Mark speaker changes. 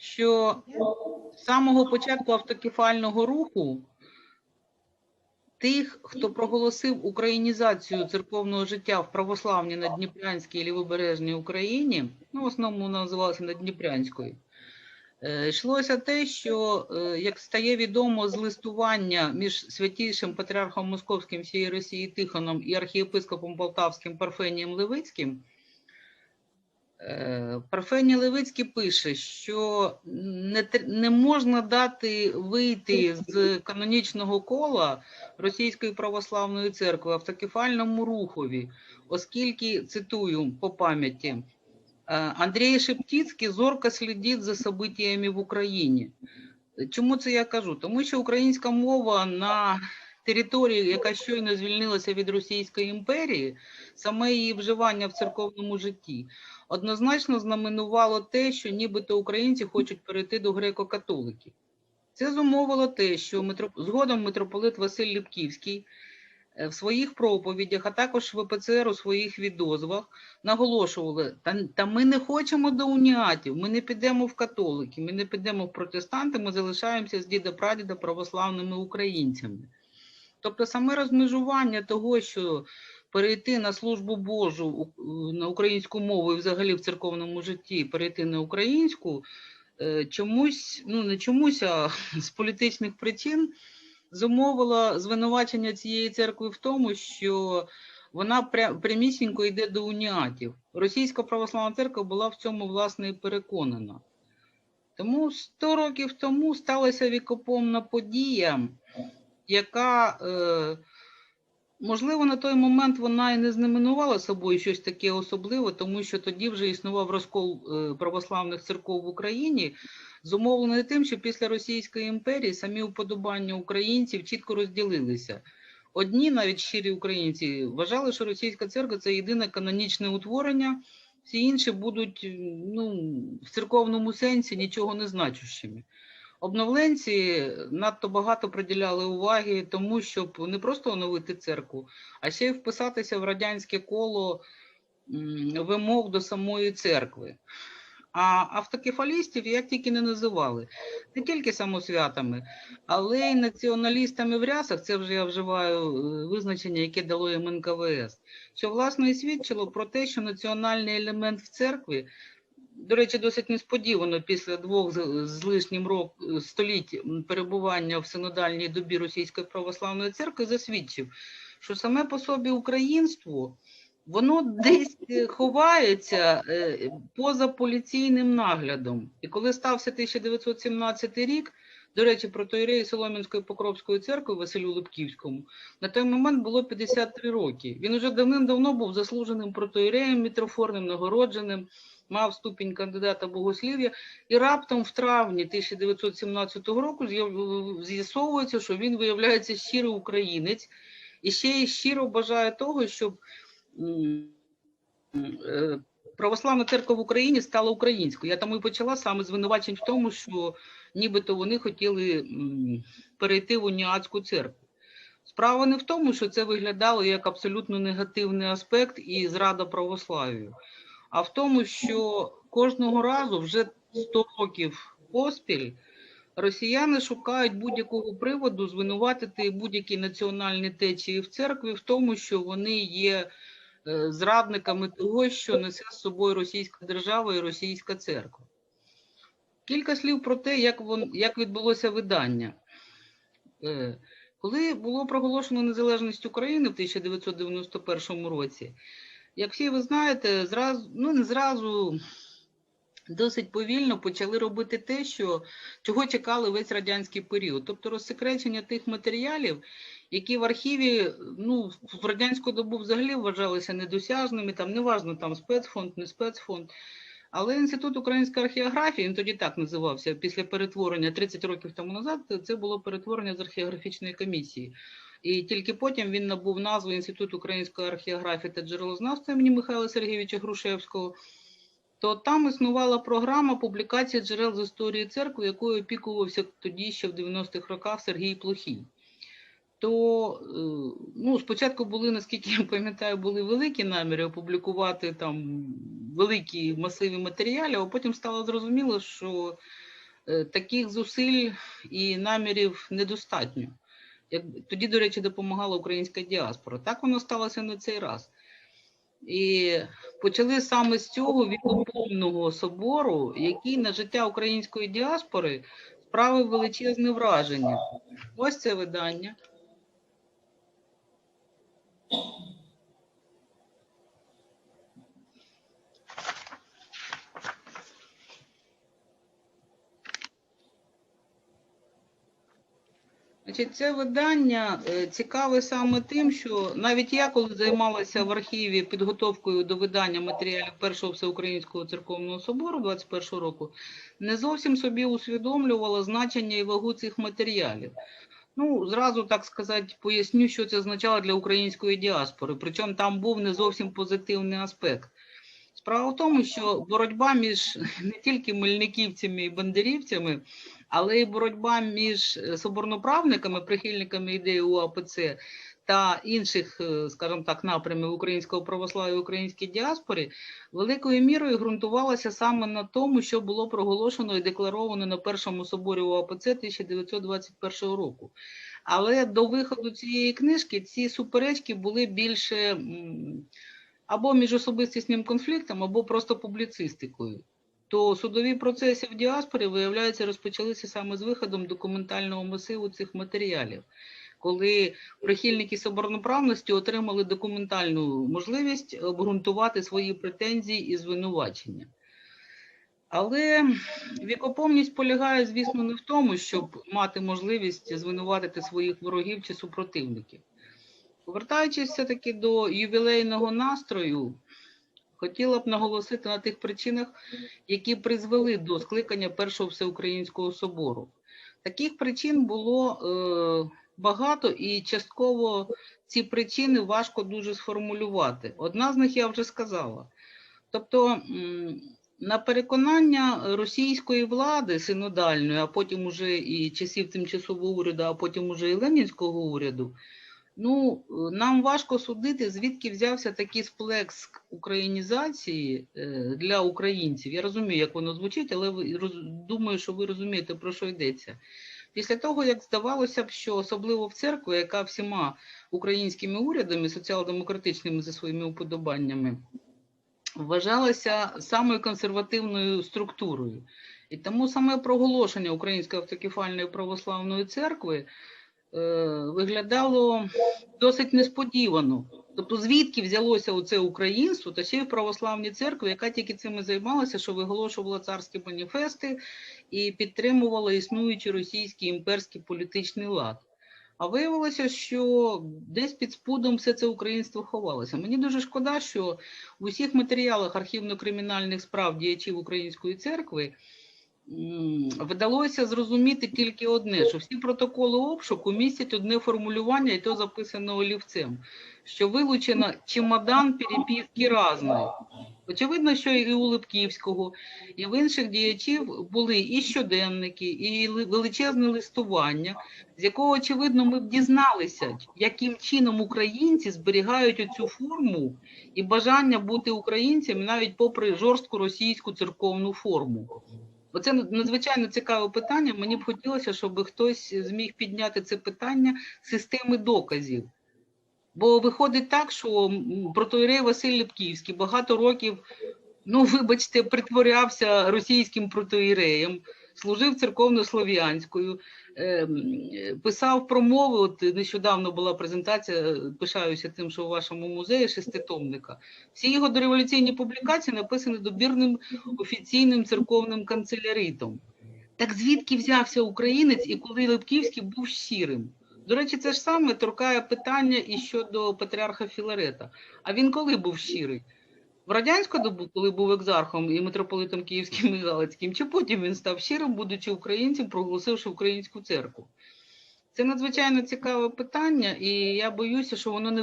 Speaker 1: що з самого початку автокефального руху тих, хто проголосив українізацію церковного життя в православній Надніпрянській і Лівобережній Україні, ну, в основному вона називалася Надніпрянською, е, йшлося те, що, е, як стає відомо з листування між святійшим патріархом Московським всієї Росії Тихоном і архієпископом Полтавським Парфенієм Левицьким, Парфеній Левицький пише, що не, не можна дати вийти з канонічного кола Російської православної церкви автокефальному рухові, оскільки, цитую по пам'яті, «Е, Андрій Шептицький зорко слідить за событиями в Україні. Чому це я кажу? Тому що українська мова на території, яка щойно звільнилася від Російської імперії, саме її вживання в церковному житті однозначно знаменувало те, що нібито українці хочуть перейти до греко-католиків. Це зумовило те, що митроп... згодом митрополит Василь Ліпківський е, в своїх проповідях, а також в ПЦР у своїх відозвах наголошували, та, та ми не хочемо до уніатів, ми не підемо в католики, ми не підемо в протестанти, ми залишаємося з діда-прадіда православними українцями. Тобто саме розмежування того, що перейти на службу Божу на українську мову і взагалі в церковному житті перейти на українську, е, чомусь, ну не чомусь, а з політичних причин зумовило звинувачення цієї церкви в тому, що вона прямісінько йде до уніатів. Російська православна церква була в цьому власне і переконана. Тому 100 років тому сталася вікопомна подія, яка, е, можливо, на той момент вона і не знаменувала собою щось таке особливе, тому що тоді вже існував розкол е, православних церков в Україні, зумовлений тим, що після Російської імперії самі уподобання українців чітко розділилися. Одні, навіть щирі українці, вважали, що російська церква це єдине канонічне утворення, всі інші будуть ну, в церковному сенсі нічого не значущими. Обновленці надто багато приділяли уваги тому, щоб не просто оновити церкву, а ще й вписатися в радянське коло вимог до самої церкви. А автокефалістів як тільки не називали, не тільки самосвятами, але й націоналістами в рясах, це вже я вживаю е, визначення, яке дало їм НКВС, що власне і свідчило про те, що національний елемент в церкві до речі, досить несподівано після двох з лишнім рок століть перебування в синодальній добі Російської православної церкви засвідчив, що саме по собі українство воно десь е, ховається е, поза поліційним наглядом. І коли стався 1917 рік, до речі, протоїреї Солом'янської Покровської церкви Василю Липківському на той момент було 53 роки. Він уже давним-давно був заслуженим протоїреєм, мітрофорним, нагородженим мав ступінь кандидата богослів'я, і раптом в травні 1917 року з'ясовується, що він виявляється щирий українець і ще й щиро бажає того, щоб е, православна церква в Україні стала українською. Я тому і почала саме звинувачень в тому, що нібито вони хотіли перейти в уніатську церкву. Справа не в тому, що це виглядало як абсолютно негативний аспект і зрада православію а в тому, що кожного разу вже 100 років поспіль росіяни шукають будь-якого приводу звинуватити будь-які національні течії в церкві в тому, що вони є е, зрадниками того, що несе з собою російська держава і російська церква. Кілька слів про те, як, вон, як відбулося видання. Е, Коли було проголошено незалежність України в 1991 році, як всі ви знаєте, зразу, ну не зразу, досить повільно почали робити те, що, чого чекали весь радянський період. Тобто розсекречення тих матеріалів, які в архіві ну, в радянську добу взагалі вважалися недосяжними, там неважно, там спецфонд, не спецфонд. Але Інститут української археографії, він тоді так називався, після перетворення 30 років тому назад, це було перетворення з археографічної комісії. І тільки потім він набув назву Інститут української археографії та джерелознавства імені Михайла Сергійовича Грушевського, то там існувала програма публікації джерел з історії церкви, якою опікувався тоді ще в 90-х роках Сергій Плохій. То е, ну, спочатку були, наскільки я пам'ятаю, були великі наміри опублікувати там великі масиви матеріалів, а потім стало зрозуміло, що е, таких зусиль і намірів недостатньо. Тоді, до речі, допомагала українська діаспора. Так воно сталося на цей раз. І почали саме з цього вікоповного собору, який на життя української діаспори справив величезне враження. Ось це видання. Значить, це видання е, цікаве саме тим, що навіть я, коли займалася в архіві підготовкою до видання матеріалів Першого Всеукраїнського церковного собору 21 року, не зовсім собі усвідомлювала значення і вагу цих матеріалів. Ну, зразу так сказати, поясню, що це означало для української діаспори. Причому там був не зовсім позитивний аспект. Справа в тому, що боротьба між не тільки мельниківцями і бандерівцями, але й боротьба між е, соборноправниками, прихильниками ідеї УАПЦ та інших, е, скажімо так, напрямів українського православ'я і українській діаспорі, великою мірою ґрунтувалася саме на тому, що було проголошено і декларовано на першому соборі УАПЦ 1921 року. Але до виходу цієї книжки ці суперечки були більше або між особистісним конфліктом, або просто публіцистикою то судові процеси в діаспорі, виявляється, розпочалися саме з виходом документального масиву цих матеріалів, коли прихильники соборноправності отримали документальну можливість обґрунтувати свої претензії і звинувачення. Але вікоповність полягає, звісно, не в тому, щоб мати можливість звинуватити своїх ворогів чи супротивників. Повертаючись все-таки до ювілейного настрою, хотіла б наголосити на тих причинах, які призвели до скликання Першого Всеукраїнського собору. Таких причин було е, багато, і частково ці причини важко дуже сформулювати. Одна з них я вже сказала. Тобто, на переконання російської влади синодальної, а потім уже і часів тимчасового уряду, а потім уже і Ленінського уряду, Ну, е, нам важко судити, звідки взявся такий сплеск українізації е, для українців. Я розумію, як воно звучить, але ви- думаю, що ви розумієте, про що йдеться. Після того, як здавалося б, що особливо в церкві, яка всіма українськими урядами, соціал-демократичними за своїми уподобаннями, вважалася самою консервативною структурою. І тому саме проголошення Української автокефальної православної церкви виглядало досить несподівано. Тобто, звідки взялося оце українство, та ще й в православній церкві, яка тільки цим і займалася, що виголошувала царські маніфести і підтримувала існуючий російський імперський політичний лад. А виявилося, що десь під спудом все це українство ховалося. Мені дуже шкода, що в усіх матеріалах архівно-кримінальних справ діячів Української церкви вдалося зрозуміти тільки одне, що всі протоколи обшуку містять одне формулювання, і то записано олівцем, що вилучено чемодан переписки разної. Очевидно, що і у Липківського, і в інших діячів були і щоденники, і величезне листування, з якого, очевидно, ми б дізналися, яким чином українці зберігають оцю форму і бажання бути українцями навіть попри жорстку російську церковну форму. Оце надзвичайно цікаве питання. Мені б хотілося, щоб хтось зміг підняти це питання системи доказів. Бо виходить так, що м, Василь Лепківський багато років, ну, вибачте, притворявся російським протоіреєм, служив церковно-слов'янською, ем, е, писав промови. От нещодавно була презентація, е, пишаюся тим, що у вашому музеї шеститомника. Всі його дореволюційні публікації написані добірним офіційним церковним канцеляритом. Так звідки взявся українець і коли Липківський був щирим? До речі, це ж саме торкає питання і щодо патріарха Філарета. А він коли був щирий? В радянську добу, коли був екзархом і митрополитом Київським і Галицьким, чи потім він став щирим, будучи українцем, проголосивши українську церкву? Це надзвичайно цікаве питання, і я боюся, що воно не